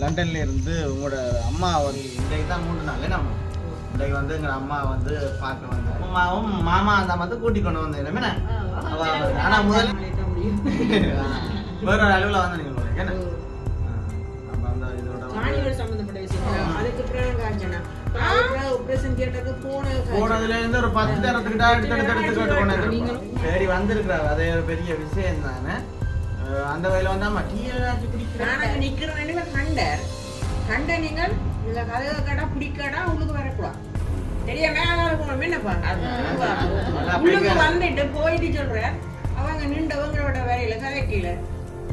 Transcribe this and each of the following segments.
லண்டன்ல இருந்து உங்களோட அம்மா வந்து இன்றைக்கு தான் மூன்று நாள் நம்ம இன்றைக்கு வந்து எங்க அம்மா வந்து பார்க்க வந்தேன் அம்மாவும் மாமா அந்த வந்து கூட்டி கொண்டு வந்தேன் என்ன? ஆனா முதல்ல வேற ஒரு அளவுல வந்து நீங்க என்ன? போனதுல இருந்து ஒரு பத்து நேரத்துக்கிட்ட எடுத்து எடுத்து சரி வந்திருக்கிறாரு. அதே ஒரு பெரிய விஷயம் தானே? அந்த வகையில வந்து ஆமா டீ ஏதாச்சும் குடிக்கிறேன் நீங்கள் கண்டர் கண்ட நீங்கள் இந்த கதவு கடை பிடிக்கடா உள்ளுக்கு வரக்கூடாது. தெரிய மேல போனோம் என்னப்பா உள்ளுக்கு வந்துட்டு போயிட்டு சொல்றேன். அவங்க நின்றவங்களோட வேலையில கதைக்கல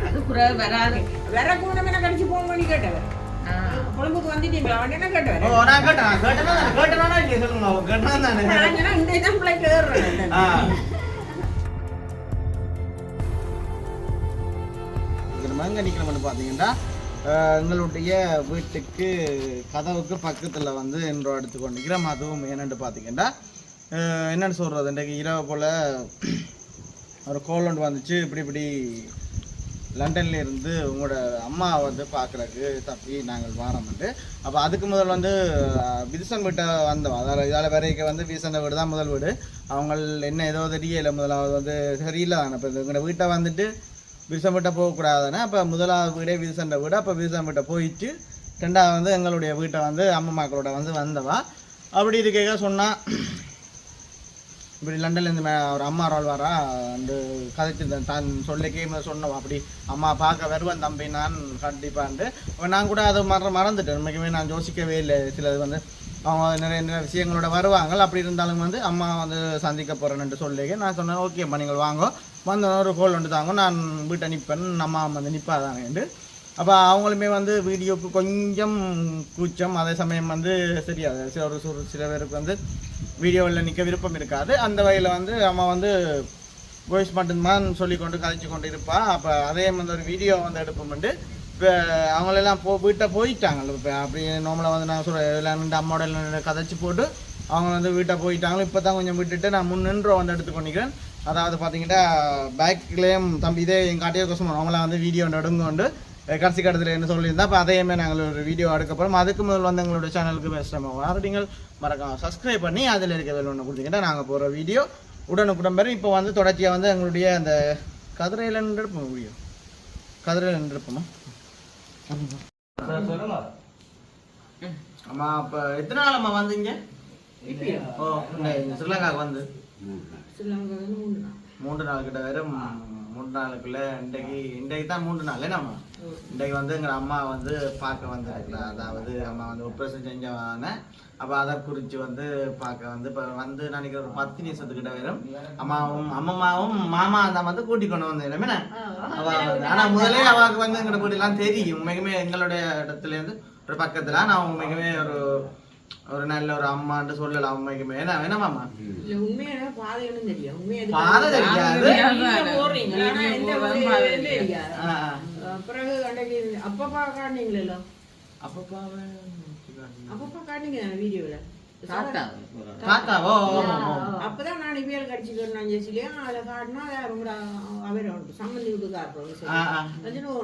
அது குறை வராது. வேற கூடம் என்ன கடிச்சு போங்கன்னு கேட்டவர் கொழும்புக்கு வந்துட்டீங்களா? அவன் என்ன ஓ கேட்டவர் நான் கேட்டேன்? கேட்டேனா? கேட்டேனா இல்லையா சொல்லுங்க தானே நான் இந்த இதான் பிள்ளைக்கு ஏறுறேன். எங்க நிக்கிறோம்னு எங்களுடைய வீட்டுக்கு கதவுக்கு பக்கத்தில் வந்து என்றோ எடுத்துக்கொண்டு. நிக்கிறோம் அதுவும் என்னென்னு பார்த்தீங்கன்னா என்னென்னு என்னன்னு இன்றைக்கு இரவு போல் ஒரு கோலண்ட் வந்துச்சு. இப்படி இப்படி லண்டன்ல இருந்து உங்களோட அம்மா வந்து பார்க்குறக்கு தப்பி நாங்கள் வாரோம்ட்டு அப்போ அதுக்கு முதல் வந்து விதுசன் வீட்டை வந்தோம். அதாவது இதால் வரைக்கும் வந்து வில்சன் வீடு தான் முதல் வீடு. அவங்க என்ன ஏதோ தெரியல. முதலாவது வந்து சரியில்லை. தானே இப்போ எங்களோட வீட்டை வந்துட்டு வில்சன் வீட்டை போகக்கூடாதுன்னு அப்போ முதலாவது வீடே வில்சன் வீடு. அப்போ வில்சன் போயிட்டு ரெண்டாவது வந்து எங்களுடைய வீட்டை வந்து அம்மாக்களோட வந்து வந்தவா. அப்படி இருக்க சொன்னால் இப்படி லண்டன்லேருந்து மே ஒரு அம்மா ரோல் வரா அந்த கதைச்சிருந்தேன் தான் சொல்லிக்கே சொன்னோம் சொன்னவா. அப்படி அம்மா பார்க்க வருவேன் தம்பி நான் கண்டிப்பான்ட்டு நான் கூட அதை மற மறந்துட்டேன். உண்மைக்குமே நான் யோசிக்கவே இல்லை. சிலது வந்து அவங்க நிறைய நிறைய விஷயங்களோட வருவாங்க. அப்படி இருந்தாலும் வந்து அம்மா வந்து சந்திக்க போகிறேன்ட்டு சொல்லி நான் சொன்னேன் ஓகேம்மா நீங்கள் வாங்க. வந்து ஒரு ஹோல் ஒன்று தாங்க. நான் வீட்டை நிற்பேன் அம்மா வந்து நிற்பாதானேன்ட்டு அப்போ அவங்களுமே வந்து வீடியோக்கு கொஞ்சம் கூச்சம். அதே சமயம் வந்து சரியாது சில ஒரு சில- சில பேருக்கு வந்து வீடியோவில் நிற்க விருப்பம் இருக்காது. அந்த வகையில் வந்து அம்மா வந்து வாய்ஸ் மட்டும்தான் சொல்லி கொண்டு கதைச்சு கொண்டு இருப்பாள் அப்போ அதே வந்து ஒரு வீடியோ வந்து எடுப்போம்ட்டு இப்போ அவங்களெல்லாம் போ வீட்டை போயிட்டாங்களோ இப்போ அப்படி நார்மலாக வந்து நான் சொல்கிறேன் எல்லாம் நின்று அம்மாவோட எல்லாம் நின்று போட்டு அவங்க வந்து வீட்டை போயிட்டாங்களோ? இப்போ தான் கொஞ்சம் விட்டுட்டு நான் முன்னின்றோ வந்து எடுத்துக்கொண்டிக்கிறேன் அதாவது பார்த்தீங்கன்னா பேக்லேயும் தம்பி இதே எங்கள் காட்டிய கொசம் அவங்களாம் வந்து வீடியோ நடுங்க கொண்டு கடைசி கட்டத்தில் என்ன சொல்லியிருந்தா அப்போ அதையுமே நாங்கள் ஒரு வீடியோ எடுக்க போகிறோம் அதுக்கு முதல் வந்து எங்களோட சேனலுக்கு பேசுகிறோம் வர மறக்காம சப்ஸ்கிரைப் பண்ணி அதில் இருக்க வேலை ஒன்று கொடுத்தீங்கன்னா நாங்கள் போகிற வீடியோ உடனுக்குடன் பெறும் இப்போ வந்து தொடர்ச்சியாக வந்து எங்களுடைய அந்த கதிரையில் இருப்போம் வீடியோ? கதிரையில் நின்று அம்மா அப்ப எத்தனை நாள் அம்மா வந்தீங்க? ஓ ஸ்ரீலங்காவுக்கு வந்து. மூன்று நாள் கிட்ட வேற மூன்று நாளுக்குள்ள இன்றைக்கு இன்றைக்கு தான் மூன்று நாள் என்னம்மா இன்றைக்கு வந்து எங்கள் அம்மா வந்து பார்க்க வந்திருக்கிறா அதாவது அம்மா வந்து ஆப்ரேஷன் செஞ்சவான அப்போ அதை குறித்து வந்து பார்க்க வந்து இப்போ வந்து நினைக்கிற ஒரு பத்து நிமிஷத்துக்கிட்ட வரும். அம்மாவும் அம்மம்மாவும் மாமா அந்த வந்து கூட்டி கொண்டு வந்து ஆனால் முதலே அவாவுக்கு வந்து எங்களோட வீடுலாம் தெரியும். உண்மைக்குமே எங்களுடைய இடத்துல இருந்து ஒரு பக்கத்தில். நான் உண்மைக்குமே ஒரு ஒரு நல்ல ஒரு அம்மான்ட்டு சொல்லலாம் என்ன பாதைன்னு தெரியும் உண்மையா இது பாதை தெரியாது. பிறகு அன்றைக்கு அப்பப்பா അപ്പോൾ ഇപ്പോൾ കാണിക്കുന്ന വീഡിയോയിൽ தாத்தாவோ. அப்பதான் நான் இவியல் கடிச்சுக்கிறேன் அதை காட்டினா ரொம்ப அவர் சம்மந்தி விட்டு காட்டுறோம் ஆ, ஆ.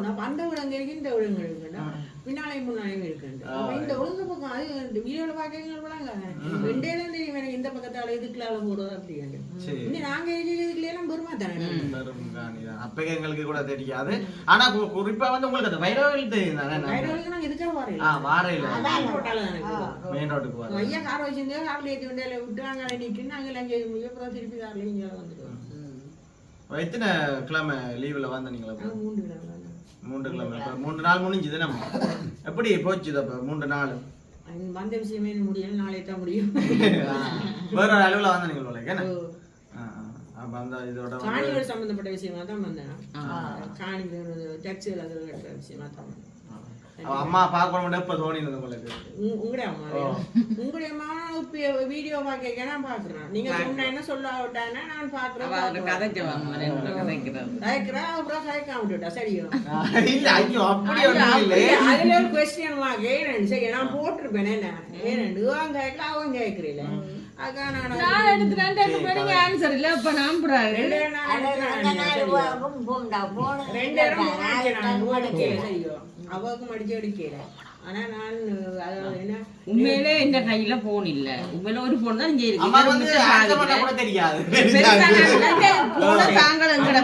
நான் அந்த இருக்கு இந்த விடங்க இருக்குண்டா பின்னாலையும் முன்னாலையும் இருக்குண்டு அப்ப இந்த ஒழுங்கு பக்கம் அது இந்த வீடியோல பாக்கீங்க விடாங்க ரெண்டே தான் தெரியும் எனக்கு இந்த பக்கத்தால இதுக்குள்ளால போடுவது அப்படின்னு. இன்னும் நாங்க இதுக்குள்ள எல்லாம் பெருமா தானே. அப்பவே எங்களுக்கு கூட தெரியாது. ஆனா குறிப்பா வந்து உங்களுக்கு அந்த வைரவல் தெரியும் தானே வயலுக்கு நாங்க இதுக்காக வரல ஆ வாரையில அதான் போட்டாலும் எனக்கு மெயின் ரோட்டுக்கு வர. ஐயா கார் வச்சிருந்தா கார்ல ஏற்றி வண்டியில விட்டு அங்கே நிற்கணும் நாங்கள் எல்லாம் செய்ய முடியும் அப்புறம் திருப்பி கார்ல இங்கே வந்துடுவோம் எத்தனை கிழமை லீவுல வந்த நீங்களா அப்ப? நாங்கள் மூன்று வந்தோம். மூன்று கிழமை மூன்று நாள் முடிஞ்சுது நம்ம எப்படி போச்சு அப்ப மூன்று நாள் வந்த விஷயமே முடியல நாளை தான் முடியும் வேற ஒரு அளவுல வந்த நீங்கள் உங்களுக்கு என்ன. அப்ப அந்த இதோட காணிகள் சம்பந்தப்பட்ட விஷயமா தான் வந்தேன் காணிகள் டேக்ஸிகள் அது கட்டுற விஷயமா தான் வந்தேன் அம்மா பார்க்கணும் எப்ப தோணினது உங்களுக்கு. உங்க- உங்களுடைய அம்மா உங்களுடைய அம்மா இப்ப வீடியோ பார்க்க நான் பாக்குறேன் நீங்க சொன்ன என்ன சொல்ல விட்டானா நான் பாக்குறேன் கதைக்கிறா அப்புறம் கதைக்காம விட்டுட்டா சரியோ? இல்ல ஐயோ அப்படி இல்லை அதுல ஒரு கொஸ்டின் வாங்க ஏன்னு சரி நான் போட்டிருப்பேன் என்ன? ஏன்னு அவங்க கேட்கல அவங்க கேட்கறீல அக்கா நான் நான் எடுத்துட்டேன் ரெண்டு பேரும் ஆன்சர் இல்ல அப்ப நம்புறாரு ரெண்டு போன ரெண்டு அவக்கும் அடிச்சு அடிக்கல ஆனா நான் அதாவது என்ன உண்மையிலே இந்த கையில போன் இல்ல. உண்மையில ஒரு போன் தான் இங்க இருக்கு தெரியாது. தாங்கள் எங்கட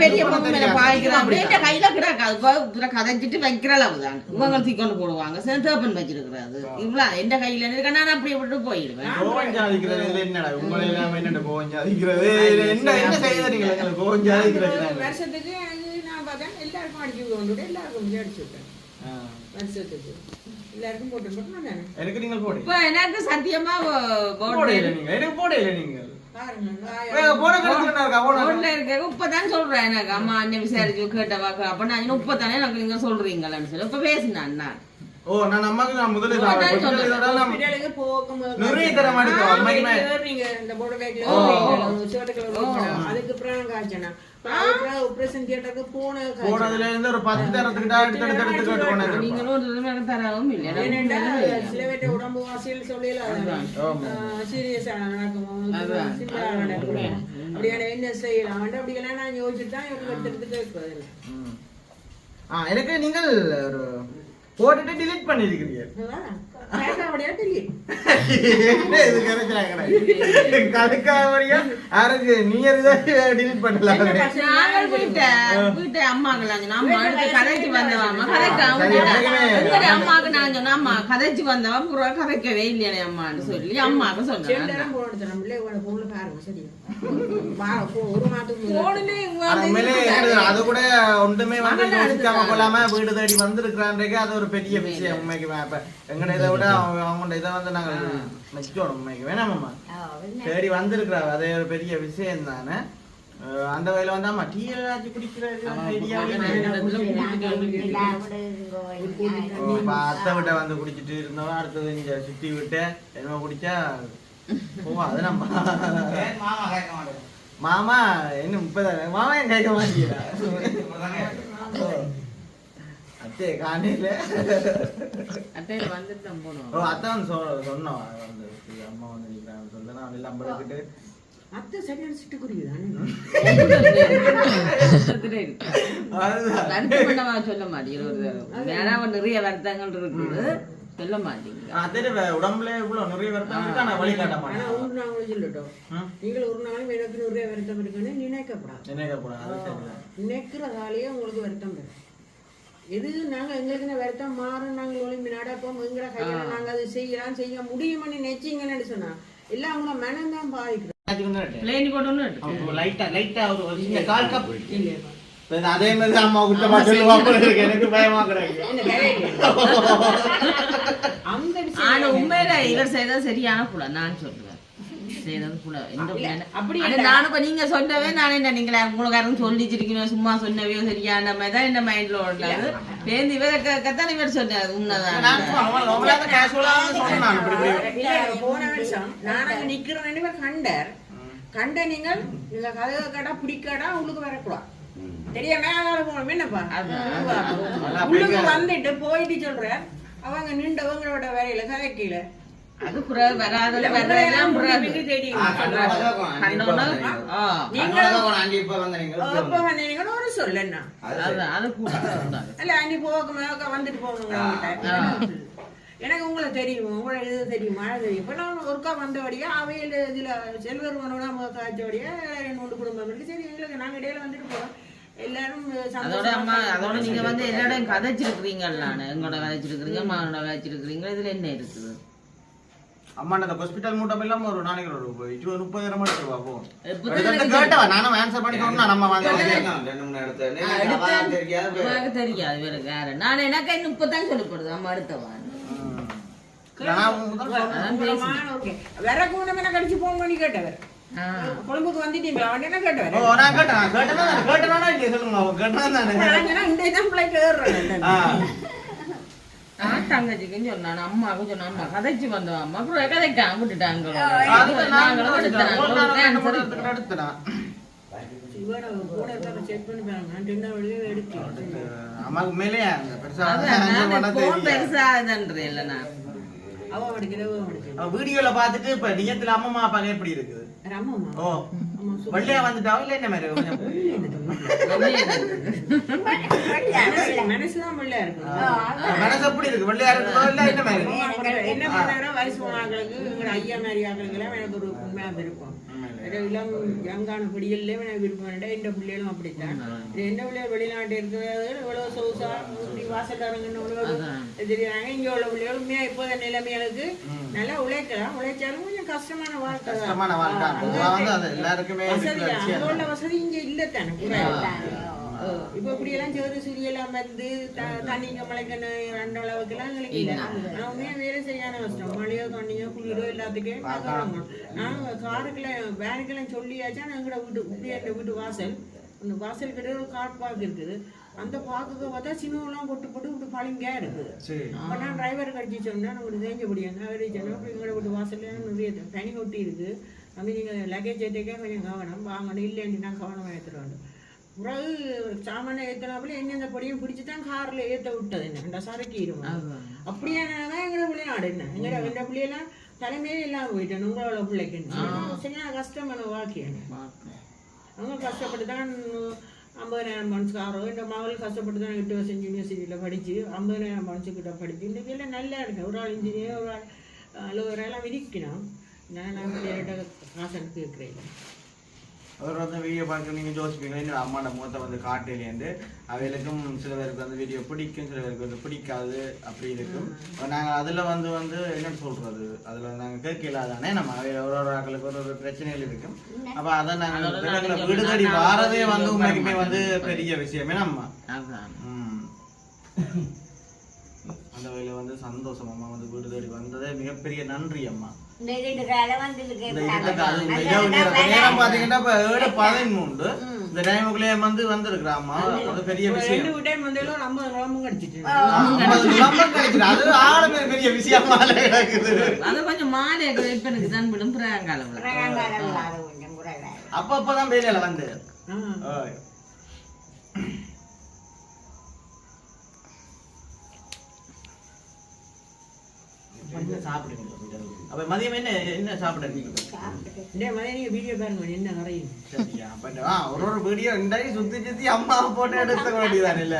பெரிய பொண்ணு. பாய்க்கிறேன். இந்த கையில கிடக்காது கதைச்சிட்டு வைக்கிற அளவு தான் இவங்க தூக்கொண்டு போடுவாங்க சேத்தப்பன் வச்சிருக்கிறது. இவ்வளவு எந்த கையில இருக்க? நான் அப்படியே விட்டு போயிடுவேன். என்னடா உங்களை என்னடா என்ன என்ன செய்யுறீங்க வருஷத்துக்கு போட்டு. எனக்கு நீங்கள் போடு இப்ப எனக்கு சத்தியமா நீங்க எனக்கு நீங்க இப்பதான் சொல்றேன் எனக்கு அம்மா அண்ணன் விசாரிச்சு கேட்டவா அப்ப நான் இப்பதானே எனக்கு நீங்க சொல்றீங்களான்னு சொல்லி இப்ப பேசினேன் நான் ஓ நான் அம்மாக்கு நான் முதல்ல நிறைய தரம். அதுக்கு அப்புறம் காய்ச்சனா. போனதுல இருந்து ஒரு பத்து தரத்துக்கிட்ட எடுத்து எடுத்து எடுத்து கேட்டு போனது. நீங்களும் ஒரு தடவை எனக்கு தரவும் இல்லை. சில பேர்ட்ட உடம்பு வாசியல் சொல்லல நடக்குமோ. அப்படியான என்ன செய்யலாம்? அப்படியெல்லாம் நான் யோசிச்சுட்டு தான் எடுத்து எடுத்து கேட்பது. ம். ஆ எனக்கு நீங்கள் ஒரு போட்டுட்டு delete பண்ணிருக்கிறீங்க கதைச்சு வந்தவாம்மா கதைக்க சரி, எப்பயுமே. எங்கட அம்மாக்கு நான் சொன்னேன்? அம்மா கதைச்சு வந்தவா? புறா கதைக்கவே இல்லையே அம்மான்னு சொல்லி அம்மாக்கு சொன்னேன். அது கூட ஒன்றுமே வந்து யோசிக்காம கொள்ளாம வீடு தேடி வந்திருக்கிறான்றே அது ஒரு பெரிய விஷயம் உண்மைக்கு இப்ப எங்கட இதை விட அவங்க இதை வந்து நாங்க மெச்சோம் உண்மைக்கு. வேணாமாம்மா தேடி வந்திருக்கிறாங்க அதே ஒரு பெரிய விஷயம் தானே. அந்த வகையில வந்து ஆமா டீ அத்தை விட்ட வந்து குடிச்சிட்டு இருந்தவன் அடுத்தது இங்க சுத்தி விட்டு என்ன குடிச்சா மாமா என்ன முப்பதாயிரம் மாமா என் கேட்க மாட்டேங்கிறா அத்தே காணையில அட்டையில வந்துட்டு போனோம் ஓ அத்தான் சொன்னோம். வந்து அம்மா வந்து நிற்கிறாங்க சொல்ல நான் எல்லாம் படுக்கிட்டு அத்தை சரியான சிட்டுக்குருவி தானே? சொல்ல மாட்டேங்கிற ஒரு வேணா நிறைய வருத்தங்கள் இருக்குது. சொல்ல மாட்டேங்குது அதே உடம்புல இவ்வளவு நிறைய வருத்தம் இருக்கு? ஆனா வழி காட்ட ஆனா மாட்டேன். ஒரு சொல்லட்டும்? நீங்கள் நாளும் எனக்கு நிறைய வருத்தம் இருக்குன்னு நினைக்கப்படாது. நினைக்கிறதாலேயே உங்களுக்கு வருத்தம் வரும் எது நாங்க எங்களுக்கு வருத்தம்? மாறும் நாங்கள் ஒளிம்பி நடப்போம் எங்கட கையில நாங்க அது செய்யலாம் செய்ய முடியும்னு நினைச்சீங்கன்னு சொன்னா எல்லாம் உங்களை மனம் தான் பாதிக்கிறோம் லைட்டா லைட்டா ஒரு ஒரு சின்ன கால் கப் அதே மாதிரி அம்மா குட்டமா சொல்லுவா எனக்கு பயமா கிடையாது ஆனா உண்மையில இவர் செய்தது சரியான புல நான் சொல்லுவேன் செய்தது புல எந்த அப்படி நானும் இப்ப நீங்க சொன்னவே நான் என்ன நீங்களே உங்களுக்கு சொல்லிச்சிருக்கீங்க சும்மா சொன்னவையோ சரியான மாதிரி தான் இந்த மைண்ட்ல ஓடுனது பேருந்து இவரை கத்தான் இவர் சொன்னார் உண்மைதான் போன வருஷம் நான் அங்க நிக்கிறேன் கண்டர் கண்ட நீங்கள் இந்த கதவு கடா பிடிக்கடா உள்ளுக்கு வரக்கூடாது தெரியா மேல போகணும். என்னப்பா? உள்ளுக்கு வந்துட்டு போயிட்டு சொல்றேன் அவங்க நின்றவங்களோட வேலையில கதைக்கல அது வரலாம் புறாது. தெரியும் அப்ப வந்தீங்கன்னா ஒரு சொல்லண்ணா அது அது கூட இல்ல அன்னி போக வந்துட்டு போகணுங்க எனக்கு உங்களை தெரியும்? உங்களை இது தெரியும்? மழை தெரியும். இப்போ நான் ஒருக்கா வந்தபடியா அவையில் இதுல செல்வர் மனோனா காய்ச்சபடியா ரெண்டு குடும்பம் இருக்கு. சரி எங்களுக்கு நாங்க இடையில வந்துட்டு போறோம். எல்லாரும் அதோட அம்மா அதோட நீங்க வந்து எல்லாரும் கதைச்சிருக்கிறீங்கல்ல எங்களோட கதைச்சிருக்கிறீங்க மானோட கதைச்சிருக்கிறீங்க இதுல என்ன இருக்குது? அம்மா அந்த ஹாஸ்பிட்டல் மூட்டம் எல்லாம் ஒரு நாளைக்கு ஒரு இருபது முப்பதாயிரம் எடுத்து வா போ. எப்ப எடுத்து கேட்டவா நானும் ஆன்சர் பண்ணி சொன்னா நம்ம வந்து எனக்கு தெரியாது. வேற. யாரு நான் எனக்கு இப்பதான் சொல்லப்படுது அம்மா அடுத்தவா. வேற கூடம்? என்ன கடிச்சு போங்கன்னு கேட்டவர் ஆ. கொழும்புக்கு வந்துட்டீங்களா அவன் என்ன கேட்டவர் ஓ நான் கேட்டேன் நான் கேட்டேனா தானே? கேட்டேனா இல்லையா சொல்லுங்க அவன் கேட்டேனா தானே நான் சொன்னேன், இந்த இதான் பிள்ளைக்கு ஏறுறேன் ஆ. நான் தங்கச்சிக்குன்னு சொன்னான் அம்மாவுக்கு சொன்ன அம்மா கதைச்சு வந்தோம் அம்மா அப்புறம் விட்டுட்டாங்க நாங்களும் இருக்க எடுக்கலாம் அம்மாவுக்கு மேலே பெருசா. பெருசா இதுன்றேன் இல்ல நான் அவ வீடியோல பார்த்துட்டு இப்ப நியத்துல அம்மா அப்பாங்க எப்படி இருக்குது அம்மாமா ஓ. வெள்ளையா இல்ல என்ன மாதிரி? மனசுதான் வெள்ளையா இருக்கும். மனசு எப்படி இருக்கு? வெள்ளையா இருக்குதோ இல்ல என்ன மாதிரி? என்ன பண்ணாரோ வயசு ஐயா மாதிரி ஆக்களுக்கெல்லாம் எனக்கு ஒரு உண்மையா ஒரு இளம் யங்கான விருப்பம் வேண்டாம் எந்த பிள்ளைகளும் அப்படித்தான். இது என்ன வெளிநாட்டு இருக்கிறது இவ்வளவு சொகுசா இப்படி வாசல் இறங்கன்னு தெரியுறாங்க. இங்க உள்ள பிள்ளைகள் உண்மையா இப்போத நிலைமைகளுக்கு நல்லா உழைக்கலாம். உழைச்சாலும் கொஞ்சம் கஷ்டமான வாழ்க்கை. தான். கஷ்டமான வாழ்க்கை வசதி அங்க உள்ள வசதி இங்க இல்லத்தானே? இப்ப இப்படி எல்லாம் சேரு சுரியெல்லாம் வந்து த- தண்ணிங்க மழைக்கணும் அந்த அளவுக்கு எல்லாம் ஆனா உண்மையா வேலை சரியான கஷ்டம். மழையோ தண்ணியோ குளிரோ எல்லாத்துக்கும் நாங்க காருக்கெல்லாம் வேனுக்கெல்லாம் சொல்லியாச்சா எங்களோட வீட்டு இப்படியே எங்க வீட்டு வாசல். அந்த வாசல் கிட்ட ஒரு கார் பார்க் இருக்குது. அந்த பார்க்குக்கு பார்த்தா சின்னவெல்லாம் போட்டு போட்டு இப்படி பழங்கியா இருக்குது. அப்ப நான் டிரைவர் கடிச்சு சொன்னேன் உங்களுக்கு தெரிஞ்ச முடியாது அவர் சொன்னா அப்படி எங்களோட வீட்டு வாசல்ல நிறைய பனி கொட்டி இருக்கு. அப்படி நீங்க லக்கேஜ் ஏற்றிக்க கொஞ்சம் கவனம். வாங்கணும். இல்லைன்னு நான் கவனம் ஏற்றுருவாங்க பிறகு சாமானை ஏற்றினாப்புல எந்தெந்த பொடியும் பிடிச்சி தான் காரில் ஏற்ற விட்டது என்ன அந்த சரக்கு இருவோம் அப்படியானதான் எங்களோட வெளிநாடு என்ன எங்களோட எந்த பிள்ளையெல்லாம் தலைமையே இல்லாமல் போயிட்டேன் உங்களோட பிள்ளைக்கு சரியான கஷ்டமான வாழ்க்கை என்ன அவங்க கஷ்டப்பட்டு தான் ஐம்பதாயிரம் பவுன்ஸ் காரோ இந்த மகள் கஷ்டப்பட்டு தான் எட்டு வருஷம் யூனிவர்சிட்டியில் படித்து ஐம்பதாயிரம் பவுன்ஸு கிட்ட படித்து இந்த எல்லாம் நல்லா இருக்கு ஒரு ஆள் இன்ஜினியர் ஒரு ஆள் அலுவலர் எல்லாம் விதிக்கணும் நான் பிள்ளைகிட்ட காசு அனுப்பி அவர் வந்து வீடியோ பார்க்க நீங்க யோசிப்பீங்க என்ன அம்மாண்ட முகத்தை வந்து காட்டிலேருந்து அவைகளுக்கும் சில பேருக்கு வந்து வீடியோ பிடிக்கும் சில பேருக்கு வந்து பிடிக்காது அப்படி இருக்கும். அப்ப நாங்க அதுல வந்து வந்து என்ன சொல்றது? அதுல நாங்க கேட்கல தானே நம்ம அவை ஒரு ஒரு ஆட்களுக்கு ஒரு ஒரு பிரச்சனைகள் இருக்கும். அப்ப அதை நாங்க பிள்ளைங்களை வீடு தேடி வாரதே வந்து உண்மைக்குமே வந்து பெரிய விஷயமே நம்ம. ம். அந்த வகையில வந்து சந்தோஷம். அம்மா வந்து வீடு தேடி வந்ததே மிகப்பெரிய நன்றி அம்மா. நேரம் பாத்தீங்கன்னா இப்ப ஏழு பதிமூன்று இந்த டைமுக்குள்ளே வந்து வந்திருக்கிறாம்மா அது பெரிய விஷயம். அது ஆளுமே பெரிய விஷயமா. கிடக்குது. அது கொஞ்சம் மாலை தான் விடும் அப்ப அப்பதான் வேலையில வந்து. என்ன சாப்பிடுங்க. அப்ப மதியம் என்ன என்ன சாப்பிடுறீங்க இந்த மாதிரி நீங்கள் வீடியோ பாருங்க என்ன நிறையும் சரியா அப்ப ஆ, ஒரு ஒரு வீடியோ ரெண்டாயும் சுத்தி சுத்தி அம்மா போட்டு எடுத்த வேண்டியதான் இல்ல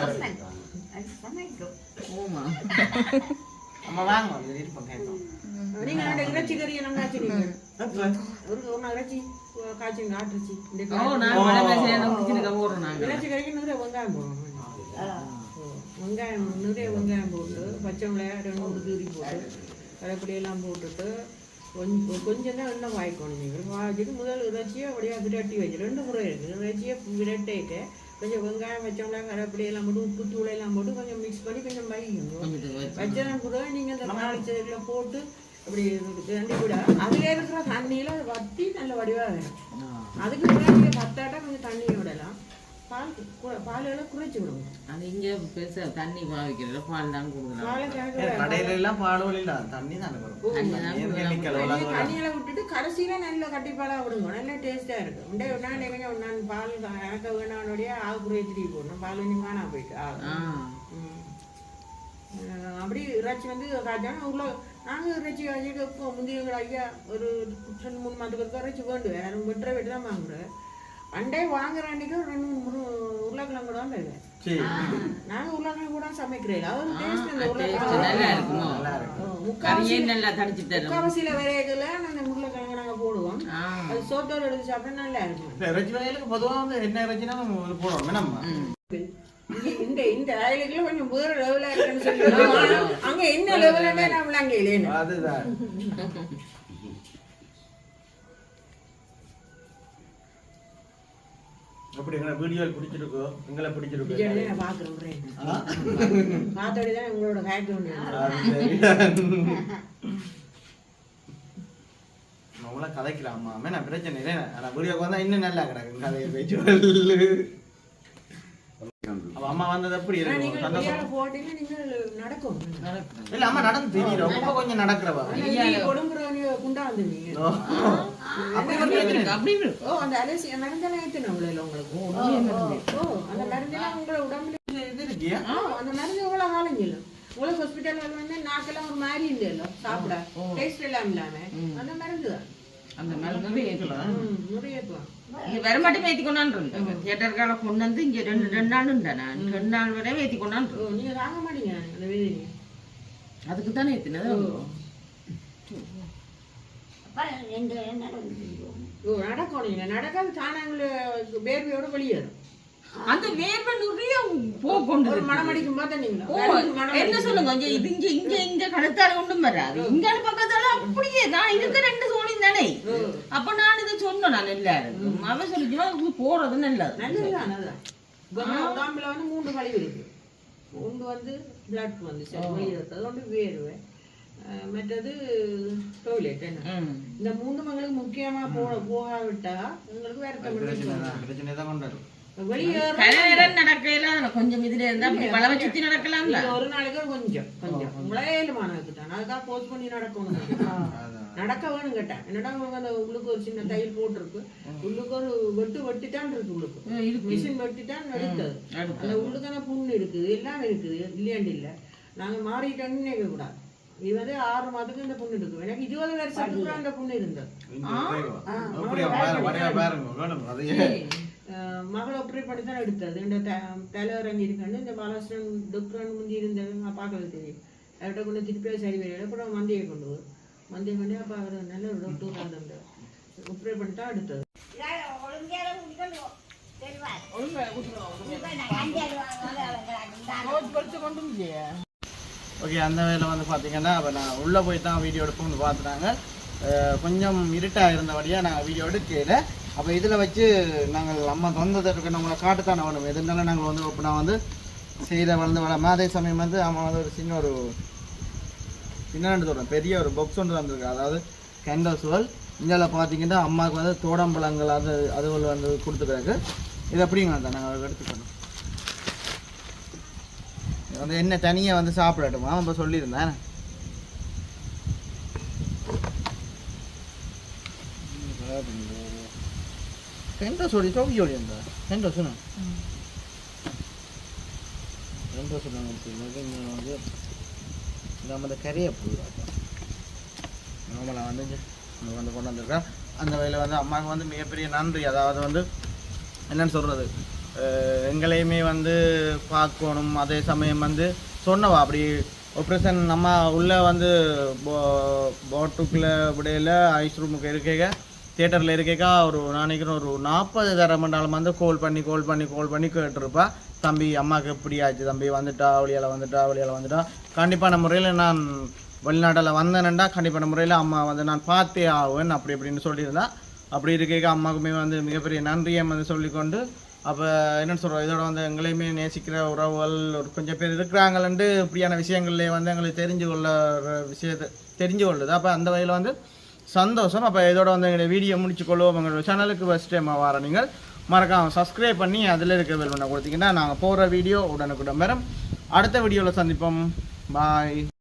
ஓமா அம்மா வாங்க வந்து இருப்போம் கேட்போம். நீங்க அந்த இறைச்சி கறி எல்லாம் காய்ச்சினீங்க அப்ப ஒரு ஒரு நாள் இறைச்சி காய்ச்சிங்க ஆட்டுச்சி. இந்த ஓ. நான் மழை பேசுறேன் கிச்சனுக்கு போடுறோம் நாங்க. இறைச்சி கறிக்கு நிறைய வெங்காயம் நிறைய வெங்காயம் போட்டு பச்சை மிளகாய் ரெண்டு மூணு கீரி போட்டு. கரைப்படியெல்லாம் போட்டுட்டு கொஞ்சம் கொஞ்சம் தான் எண்ணெய் வாய்க்கணும் நீங்கள் வாய்ச்சிட்டு முதல் இறைச்சியை அப்படியே விரட்டி வச்சு. ரெண்டு முறை இருக்குது இறைச்சியை விரட்டிட்டு கொஞ்சம் வெங்காயம் மிளகாய் கரைப்படியெல்லாம் போட்டு உப்பு தூளையெல்லாம் போட்டு கொஞ்சம் மிக்ஸ் பண்ணி கொஞ்சம் வைக்கணும். வச்சதான் கூட நீங்கள் இந்த தாளிச்சதுல போட்டு அப்படி ரெண்டு கூட அதில் இருக்கிற தண்ணியில் வத்தி நல்ல வடிவாக வேணும். அதுக்கு பிறகு நீங்கள் பத்தாட்டா கொஞ்சம் தண்ணி விடலாம். பால் பால் எல்லாம் குறைச்சி விடுங்க அது இங்க பெருசா தண்ணி பாவிக்கிறதுல பால் தான் கொடுக்குறாங்க பாலை கடையில எல்லாம் பாடுவல் இல்ல தண்ணி தானே வரும் ஏன் chemical வராது வராது. தண்ணியில விட்டுட்டு கடைசியில நல்ல கட்டிப்பாலா விடுங்க நல்ல டேஸ்டா இருக்கு உண்டே நான் கொஞ்சம் நான் பால் எனக்கு வேணானுடைய ஆகு குறைய திருப்பி போடணும் பால் கொஞ்சம் காணா போயிட்டு அப்படி இறைச்சி வந்து காய்ச்சோன்னா உள்ள நாங்கள் இறைச்சி காய்ச்சிட்டு முந்தைய ஐயா ஒரு ரெண்டு மூணு மாதத்துக்கு இறைச்சி வேண்டு வேறு வெட்டுற வெட்டு தான் வாங்குறேன் அண்டே வாங்குற அன்னைக்கு ஒரு ரெண்டு மூணு முரு- உருளைக்கிழங்கு கூட சரி. நாங்கள் உருளைக்கிழங்கு கூட சமைக்கிறேன். அது ஒரு டேஸ்ட் இந்த taste உருளைக்கிழங்கு. நல்லா இருக்குமோ? நல்லா இருக்கு கறியே நல்லா தடிச்சு தரும். முக்காவாசியில் விரைகளை அந்த உருளைக்கிழங்கு நாங்கள் போடுவோம். அது சோத்தோடு எடுத்து சாப்பிட்டா நல்லா இருக்கும். இப்ப இறைச்சி வகைகளுக்கு பொதுவா வந்து என்ன இறைச்சினா நம்ம போடுவோம். இந்த இந்த அயலுக்குள்ள கொஞ்சம் வேற லெவலா இருக்குன்னு சொல்லி அங்க என்ன லெவலுமே இல்லைன்னு. அதுதான். அப்படி எங்களை வீடியோ பிடிச்சிருக்கோ எங்களை பிடிச்சிருக்கோ? விஜய் நான் பாக்குறேன் ஆ? பார்த்தோடி தான் உங்களோட பேக்ரவுண்ட். நம்மள கதைக்கலாமா நான் பிரச்சனை இல்லை. ஆனா வீடியோக்கு வந்தா இன்னும் நல்லா கிடக்கு கதையை பேச்சு அம்மா வந்தது எப்படி இருக்கும்? சந்தோஷம். விளையாட போட்டீங்கன்னா நீங்கள் நடக்கும். இல்ல அம்மா நடந்து தெரியும். ரொம்ப கொஞ்சம் நடக்கிறவா? கொடுங்குறவங்க குண்டா வந்துருவீங்க ஓ. அப்படி ஒரு பிரச்சனை இல்லை. அப்படின்னு ஓ அந்த அரிசி மருந்தெல்லாம் ஏற்றணும் உள்ள உங்களுக்கு. ஹாஸ்பிட்டல் வந்து நாக்கெல்லாம் ஒரு மாதிரி இல்லையല്ലോ சாப்பிட. டேஸ்ட் எல்லாம் இல்லாம. அந்த மருந்து தான் அந்த மருந்து ஏற்றலாம். ம், நிறைய இப்போ இங்க வர மட்டும் ஏத்தி கொண்டாந்து தியேட்டருக்கால கொண்டு வந்து இங்க ரெண்டு ரெண்டு நாள் இருந்தேன் நான் ரெண்டு நாள் வரை ஏத்தி கொண்டாந்து ஓ, நீங்க தாங்க மாட்டீங்க அந்த வேதி அதுக்கு தானே ஏத்தினது? அப்ப ரெண்டு நடந்து ஓ நடக்கும் நீங்க. நடக்காது தானாங்களே வேர்வையோட வெளியேறும். அந்த வேர்வை நிறைய போ கொண்டு. மனம் அடிக்கும் மனம் என்ன. சொல்லுங்க? இங்க இது இங்க இங்க இங்க கடத்தால ஒன்றும் வராது இங்க பக்கத்தால அப்படியே நான் இருக்க ரெண்டு சோழி தானே? அப்ப நான் இதை சொன்னேன் நான் எல்லாருக்கும் அவ சொல்லிச்சுன்னா போறது நல்லது. இப்ப உடம்புல வந்து மூன்று கழிவு இருக்கு. ஒன்று வந்து பிளட் வந்து சரி வெளியேறது ஒன்று வேர்வை மற்றது டாய்லெட் என்ன. இந்த மூணு மங்களுக்கு முக்கியமா போக போகாவிட்டா உங்களுக்கு வேற பிரச்சனை தான் பிரச்சனை தான் கொண்டு வரும் வெளியேறும். கன நேரம் நடக்கையில கொஞ்சம் இதுல இருந்தா வளவை சுத்தி நடக்கலாம்ல? இது ஒரு நாளைக்கு கொஞ்சம் கொஞ்சம். உங்களேலுமானதுக்கு தான் அதுக்காக போஸ்ட் பண்ணி நடக்கணும். நடக்க வேணும் கேட்டேன். என்னடா உங்களுக்கு அந்த உள்ளுக்கு ஒரு சின்ன தையல் போட்டிருக்கு. உள்ளுக்கு ஒரு வெட்டு வெட்டித்தான் இருக்கு உள்ளுக்கு. மிஷின் வெட்டித்தான் எடுத்தது. அந்த உள்ளுக்கான புண்ணு இருக்குது எல்லாம் இருக்குது. இல்லையாண்டு இல்லை. நாங்க மாறிட்டோம்னு நினைக்க கூடாது. இது வந்து ஆறு மாதத்துக்கு இந்த புண்ணு இருக்கு. எனக்கு இருபது வருஷத்துக்கு அந்த புண்ணு இருந்தது. மகளை ஆப்ரேட் பண்ணி தான் எடுத்தது இந்த த- தலை இறங்கி இருக்கான்னு இந்த பாலஸ்டன் டாக்டர் முந்தி இருந்தது நான் பார்க்கறது தெரியும் அவர்கிட்ட கொண்டு திருப்பியா சரி வேலை அப்புறம் மந்தியை கொண்டு வரும் மந்தியை கொண்டு அப்போ அவர் நல்ல ஒரு டாக்டர் அந்த ஆப்ரேட் பண்ணி தான் எடுத்தது ஓகே அந்த வேலை வந்து பார்த்தீங்கன்னா அப்போ நான் உள்ளே போய் தான் வீடியோ எடுப்போம்னு பார்த்துட்டாங்க கொஞ்சம் இருட்டாக இருந்தபடியாக நாங்கள் வீடியோ எடுக்கல அப்போ இதில் வச்சு நாங்கள் அம்மா தொந்ததற்கு நம்மளை காட்டுத்தானே வேணும். எது இருந்தாலும் நாங்கள் வந்து இப்போ நான் வந்து செய்த வளர்ந்து வள மாதே சமயம் வந்து அம்மா வந்து ஒரு சின்ன ஒரு சின்ன சொல்கிறேன் பெரிய ஒரு பொக்ஸ் ஒன்று வந்திருக்கு அதாவது கேண்டல்ஸ்வல் இந்தியாவில் பார்த்தீங்கன்னா அம்மாவுக்கு வந்து தோடம்பழங்கள் அது அதுவள் வந்து கொடுத்துருக்காரு இது எப்படிங்க தான் நாங்கள் எடுத்துக்கணும். வந்து என்ன தனியாக வந்து சாப்பிடட்டுமா? நம்ம சொல்லியிருந்தேன். ரெண்டோ சொல்லி சோக்கி சொல்லி இருந்தா ரெண்டோ சொன்ன ரெண்டோ சொன்னாங்க வந்து நம்ம இந்த கரையை போடுவாங்க நாமளாக வந்து நம்ம வந்து கொண்டு வந்திருக்கேன் அந்த வகையில் வந்து அம்மாவுக்கு வந்து மிகப்பெரிய நன்றி அதாவது வந்து என்னன்னு சொல்கிறது எங்களையுமே வந்து பார்க்கணும் அதே சமயம் வந்து சொன்னவா அப்படி ஆப்ரேஷன் நம்ம உள்ளே வந்து போ போட்டுக்குள்ளே விடையில் ஐஸ் ரூமுக்கு இருக்க தியேட்டரில் இருக்கேக்கா ஒரு நான் நினைக்கிறேன் ஒரு நாற்பது தரமண்டாலும் வந்து கோல் பண்ணி கோல் பண்ணி கோல் பண்ணி கேட்டிருப்பா. தம்பி அம்மாவுக்கு எப்படி ஆச்சு தம்பி வந்துட்டா அவளியால் வந்துட்டா அவளியால் வந்துட்டா. கண்டிப்பான முறையில் நான் வெளிநாட்டில் வந்தேனண்டா கண்டிப்பான முறையில் அம்மா வந்து நான் பார்த்தே ஆவேன் அப்படி இப்படின்னு சொல்லியிருந்தேன் அப்படி இருக்க அம்மாவுக்குமே வந்து மிகப்பெரிய நன்றியை வந்து சொல்லிக்கொண்டு அப்போ என்னன்னு சொல்கிறோம் இதோட வந்து எங்களையுமே நேசிக்கிற உறவுகள் ஒரு கொஞ்சம் பேர் இருக்கிறாங்களன்ட்டு இப்படியான விஷயங்கள்லேயே வந்து எங்களுக்கு தெரிஞ்சு கொள்ள விஷயத்தை தெரிஞ்சு கொள்ளுது. அப்போ அந்த வகையில் வந்து சந்தோஷம். அப்போ இதோட வந்து எங்களுடைய வீடியோ முடிச்சு கொள்வோம் எங்களுடைய சேனலுக்கு ஃபஸ்ட் டைம் வர நீங்கள் மறக்காமல் சப்ஸ்கிரைப் பண்ணி அதில் இருக்க பெல் பண்ண கொடுத்தீங்கன்னா நாங்கள் போகிற வீடியோ உடனுக்குடன் வரும். அடுத்த வீடியோவில் சந்திப்போம். பாய்